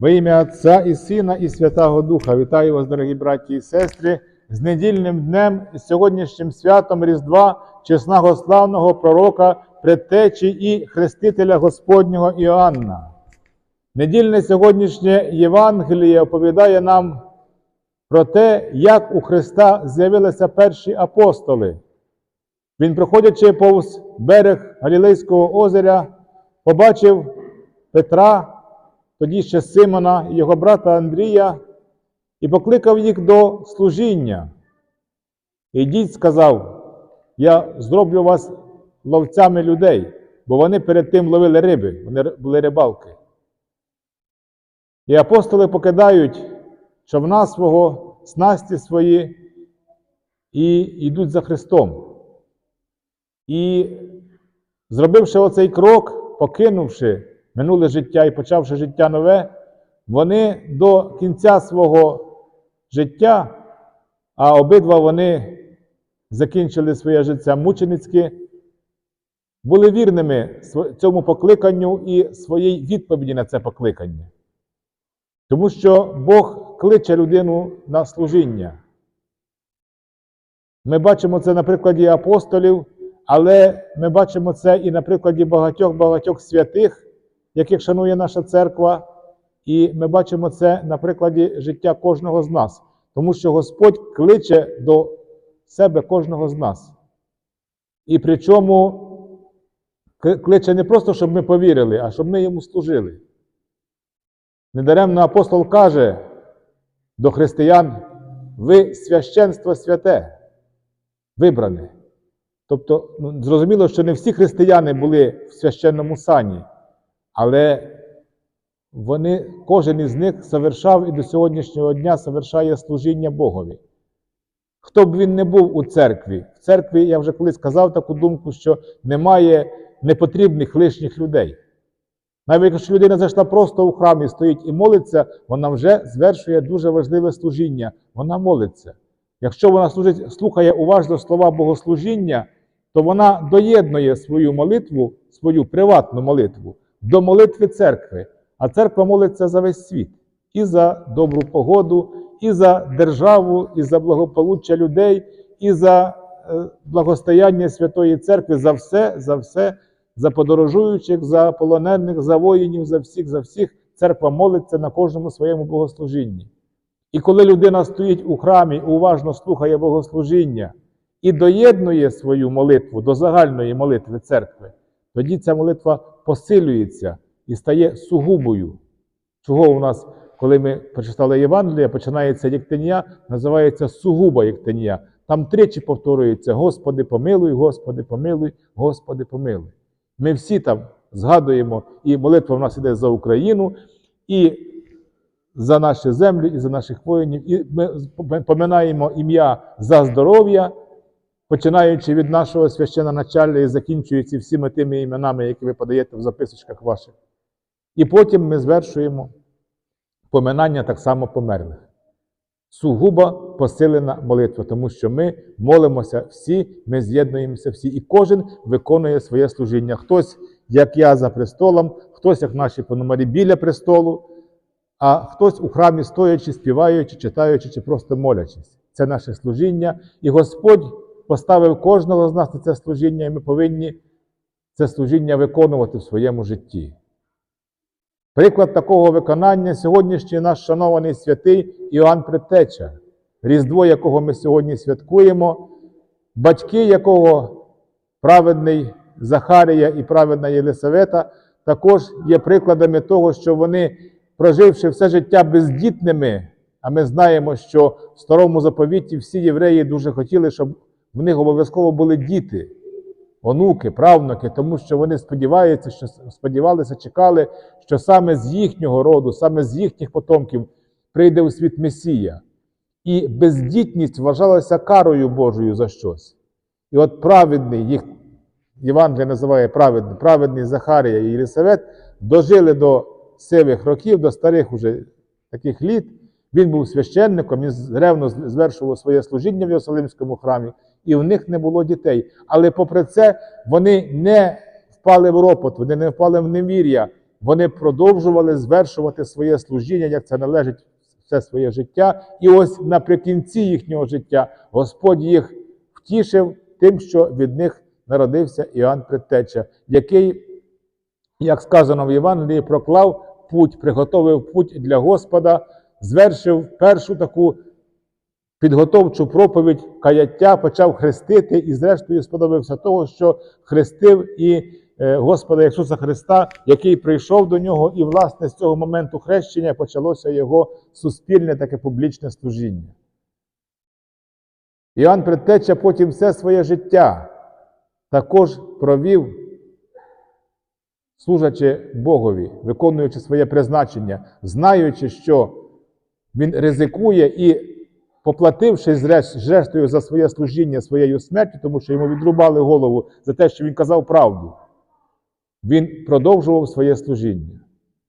Во ім'я Отця і Сина, і Святого Духа. Вітаю вас, дорогі браті і сестри, з недільним днем і сьогоднішнім святом Різдва, чесного славного пророка, предтечі і хрестителя Господнього Іоанна. Недільне сьогоднішнє Євангеліє оповідає нам про те, як у Христа з'явилися перші апостоли. Він, проходячи повз берег Галілейського озера, побачив Петра, тоді ще Симона і його брата Андрія, і покликав їх до служіння. Ідіть, сказав, я зроблю вас ловцями людей, бо вони перед тим ловили риби, вони були рибалки. І апостоли покидають човна свого, снасті свої і йдуть за Христом. І зробивши оцей крок, покинувши минуле життя і почавши життя нове, вони до кінця свого життя, а обидва вони закінчили своє життя мученицьке, були вірними цьому покликанню і своїй відповіді на це покликання. Тому що Бог кличе людину на служіння. Ми бачимо це на прикладі апостолів, але ми бачимо це і на прикладі багатьох-багатьох святих, яких шанує наша церква, і ми бачимо це на прикладі життя кожного з нас, тому що Господь кличе до себе кожного з нас. І причому кличе не просто, щоб ми повірили, а щоб ми йому служили. Недаремно апостол каже до християн: ви священство святе, вибране. Тобто, ну, зрозуміло, що не всі християни були в священному сані, але вони, кожен із них совершав і до сьогоднішнього дня совершає служіння Богові. Хто б він не був у церкві, в церкві я вже колись сказав таку думку, що немає непотрібних лишніх людей. Навіть якщо людина зайшла просто у храм і стоїть і молиться, вона вже звершує дуже важливе служіння. Вона молиться. Якщо вона служить, слухає уважно слова богослужіння, то вона доєднує свою молитву, свою приватну молитву до молитви церкви. А церква молиться за весь світ і за добру погоду, і за державу, і за благополуччя людей, і за е, благостояння Святої Церкви, за все, за все, за подорожуючих, за полонених, за воїнів, за всіх, за всіх. Церква молиться на кожному своєму богослужінні. І коли людина стоїть у храмі, уважно слухає богослужіння і доєднує свою молитву до загальної молитви церкви, тоді ця молитва посилюється і стає сугубою. Чого у нас, коли ми прочитали Євангелія, починається єктенія, називається сугуба єктенія. Там тричі повторюється: Господи, помилуй, Господи, помилуй, Господи, помилуй. Ми всі там згадуємо, і молитва в нас іде за Україну, і за наші землі, і за наших воїнів. І ми поминаємо ім'я за здоров'я, починаючи від нашого священачалля і закінчуючи всіми тими іменами, які ви подаєте в записочках ваших. І потім ми звершуємо поминання так само померлих. Сугуба посилена молитва, тому що ми молимося всі, ми з'єднуємося всі, і кожен виконує своє служіння. Хтось, як я, за престолом, хтось, як наші пономарі, біля престолу, а хтось у храмі стоячи, співаючи, читаючи чи просто молячись. Це наше служіння. І Господь поставив кожного з нас на це служіння, і ми повинні це служіння виконувати в своєму житті. Приклад такого виконання сьогоднішній наш шанований святий Іоанн Предтеча, Різдво, якого ми сьогодні святкуємо, батьки якого праведний Захарія і праведна Єлисавета, також є прикладами того, що вони, проживши все життя бездітними, а ми знаємо, що в старому заповіті всі євреї дуже хотіли, щоб в них обов'язково були діти онуки, правнуки, тому що вони сподіваються, що сподівалися, чекали, що саме з їхнього роду, саме з їхніх потомків прийде у світ Месія. І бездітність вважалася карою Божою за щось. І от праведний, їх Євангелія називає праведний, праведний Захарія і Єлисавет, дожили до сивих років, до старих уже таких літ. Він був священником, він ревно звершував своє служіння в Єрусалимському храмі і в них не було дітей. Але попри це вони не впали в ропот, вони не впали в невір'я вони продовжували звершувати своє служіння, як це належить все своє життя. І ось наприкінці їхнього життя Господь їх втішив тим, що від них народився Іоанн Предтеча, який, як сказано в Євангелії, проклав путь, приготовив путь для Господа, звершив першу таку підготовчу проповідь каяття, почав хрестити і, зрештою, сподобався того, що хрестив і е, Господа Ісуса Христа, який прийшов до нього, і, власне, з цього моменту хрещення почалося його суспільне таке публічне служіння. Іоанн Предтеча потім все своє життя також провів, служачи Богові, виконуючи своє призначення, знаючи, що він ризикує і, поплатившись зрештою за своє служіння своєю смертю, тому що йому відрубали голову за те, що він казав правду, він продовжував своє служіння.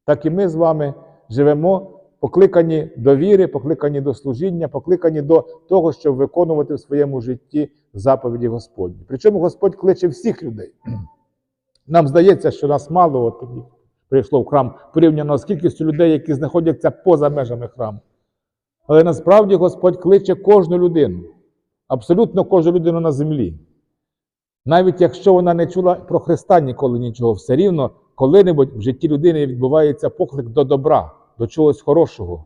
Так і ми з вами живемо покликані до віри, покликані до служіння, покликані до того, щоб виконувати в своєму житті заповіді Господні. Причому Господь кличе всіх людей. Нам здається, що нас мало от прийшло в храм порівняно з кількістю людей, які знаходяться поза межами храму. Але насправді Господь кличе кожну людину, абсолютно кожну людину на землі. Навіть якщо вона не чула про Христа ніколи нічого, все рівно коли-небудь в житті людини відбувається поклик до добра, до чогось хорошого.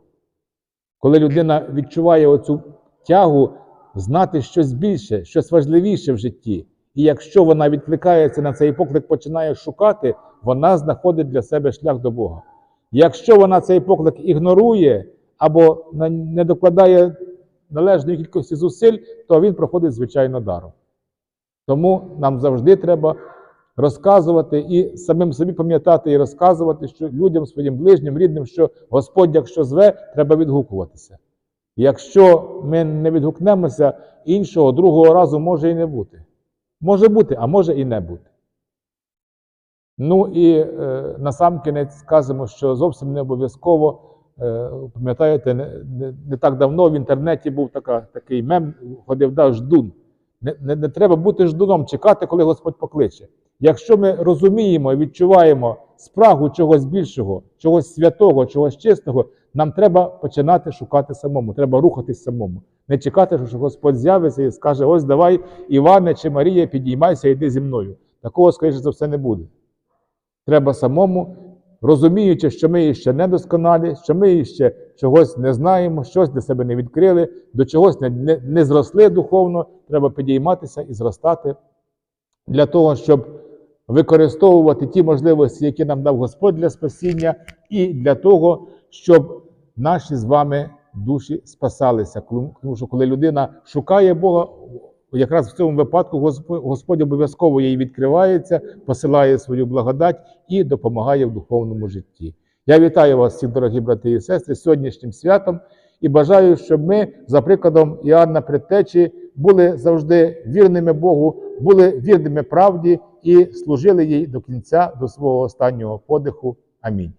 Коли людина відчуває оцю тягу знати щось більше, щось важливіше в житті. І якщо вона відкликається на цей поклик, починає шукати, вона знаходить для себе шлях до Бога. Якщо вона цей поклик ігнорує або не докладає належної кількості зусиль, то він проходить звичайно даром. Тому нам завжди треба розказувати і самим собі пам'ятати і розказувати, що людям, своїм ближнім, рідним, що Господь, якщо зве, треба відгукуватися. Якщо ми не відгукнемося, іншого другого разу може і не бути. Може бути, а може і не бути. Ну і е, насамкінець скажемо, що зовсім не обов'язково, пам'ятаєте, не, не, не так давно в інтернеті був така, такий мем, ходив да, ждун. Не, не, не треба бути ждуном, чекати, коли Господь покличе. Якщо ми розуміємо і відчуваємо спрагу чогось більшого, чогось святого, чогось чистого, нам треба починати шукати самому, треба рухатись самому. Не чекати, що Господь з'явиться і скаже: ось давай, Іване чи Марія, підіймайся, йди зі мною. Такого, скоріше за все, не буде. Треба самому, розуміючи, що ми ще недосконалі, що ми ще чогось не знаємо, щось для себе не відкрили, до чогось не, не, не зросли духовно, треба підійматися і зростати для того, щоб використовувати ті можливості, які нам дав Господь для спасіння, і для того, щоб наші з вами душі спасалися. Тому що коли людина шукає Бога, якраз в цьому випадку Господь, обов'язково їй відкривається, посилає свою благодать і допомагає в духовному житті. Я вітаю вас, всіх, дорогі брати і сестри, з сьогоднішнім святом і бажаю, щоб ми, за прикладом Іоанна Предтечі, були завжди вірними Богу, були вірними правді і служили їй до кінця, до свого останнього подиху. Амінь.